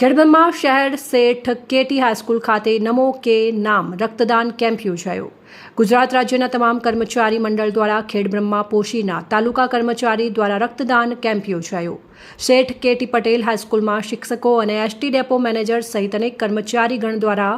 ખેડબ્રહ્મા શહેર શેઠ KT high school ખાતે નમો કે નામ રક્તદાન કેમ્પ યોજાયો. ગુજરાત રાજ્યના તમામ કર્મચારી મંડળ દ્વારા ખેડબ્રહ્મા પોશીના તાલુકા કર્મચારી દ્વારા રક્તદાન કેમ્પ યોજાયો. શેઠ કેટી પટેલ હાઈસ્કૂલમાં શિક્ષકો અને એસટી ડેપો મેનેજર સહિત અનેક કર્મચારીગણ દ્વારા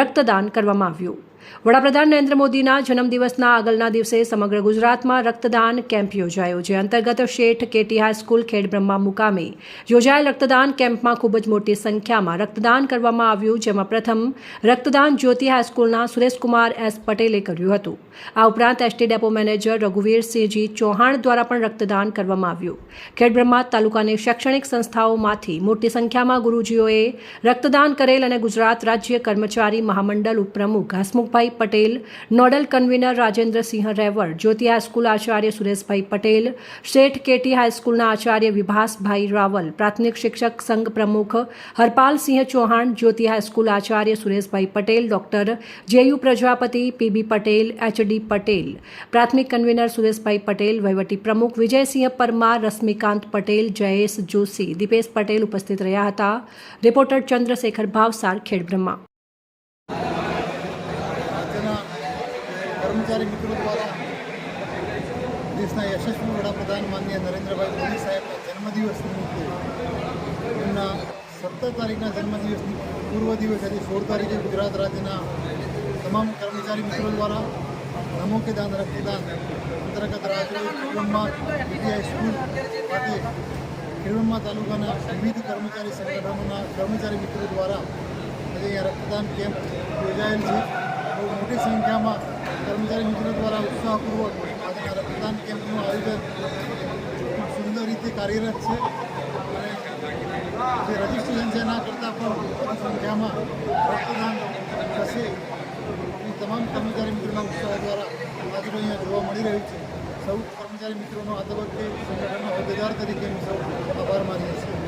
રક્તદાન કરવામાં આવ્યું. વડાપ્રધાન નરેન્દ્ર મોદીના જન્મદિવસના આગળના દિવસે સમગ્ર ગુજરાતમાં રક્તદાન કેમ્પ યોજાયો, જે અંતર્ગત શેઠ કેટી હાઈસ્કૂલ ખેડબ્રહ્મા મુકામે યોજાયેલ રક્તદાન કેમ્પમાં ખૂબ જ મોટી સંખ્યામાં રક્તદાન કરવામાં આવ્યું, જેમાં પ્રથમ રક્તદાન જ્યોતિ હાઈસ્કૂલના સુરેશકુમાર એસ પટેલે કર્યું હતું. આ ઉપરાંત ST depot manager Raghuvirsinhji Chauhan દ્વારા પણ રક્તદાન કરવામાં આવ્યું. ખેડબ્રહ્મા તાલુકાની શૈક્ષણિક સંસ્થાઓમાંથી મોટી સંખ્યામાં ગુરુજીઓએ રક્તદાન કરેલ અને ગુજરાત રાજ્ય કર્મચારી મહામંડળ ઉપપ્રમુખ Hasmukhbhai Patel nodal convener Rajendrasinh Revar Jyoti high school Acharya Sureshbhai Patel શેઠ કેટી હાઈસ્કૂલના આચાર્ય વિભાસભાઈ રાવલ પ્રાથમિક શિક્ષક સંઘ પ્રમુખ હરપાલસિંહ ચૌહાણ જ્યોતિ high school Acharya Sureshbhai Patel doctor J U Prajapati P B Patel H D Patel પ્રાથમિક કન્વીનર સુરેશભાઈ પટેલ વહીવટી પ્રમુખ વિજયસિંહ પરમાર રશ્મિકાંત પટેલ જયેશ જોશી દીપેશ પટેલ ઉપસ્થિત રહ્યા હતા રિપોર્ટર ચંદ્રશેખર ભાવસાર ખેડબ્રહ્મા કર્મચારી મિત્રો દ્વારા દેશના યશસ્વી વડાપ્રધાન માનનીય નરેન્દ્રભાઈ મોદી સાહેબના જન્મદિવસ નિમિત્તે એમના સત્તર તારીખના જન્મદિવસની પૂર્વ દિવસ આજે સોળ તારીખે ગુજરાત રાજ્યના તમામ કર્મચારી મિત્રો દ્વારા નમો કે દાન રક્તદાન અંતર્ગત રાજ્ય ખેડબ્રહ્મા વિદ્યા સ્કૂલ ખાતે તાલુકાના વિવિધ કર્મચારી સંગઠનોના કર્મચારી મિત્રો દ્વારા આજે અહીંયા રક્તદાન કેમ્પ યોજાયેલ છે બહુ મોટી સંખ્યામાં કર્મચારી મિત્રો દ્વારા ઉત્સાહપૂર્વક આજના રક્તદાન કેમ્પનું આયોજન ખૂબ સુંદર રીતે કાર્યરત છે. અને જે રજિસ્ટ્રેશન છે એના કરતાં પણ સંખ્યામાં રક્તદાન થશે. એ તમામ કર્મચારી મિત્રોના ઉત્સાહ દ્વારા આજનો અહીંયા જોવા મળી રહ્યું છે. સૌ કર્મચારી મિત્રોનો આ તબક્કે સંગઠનના હોદ્દેદાર તરીકે હું સૌ આભાર માનીએ છીએ.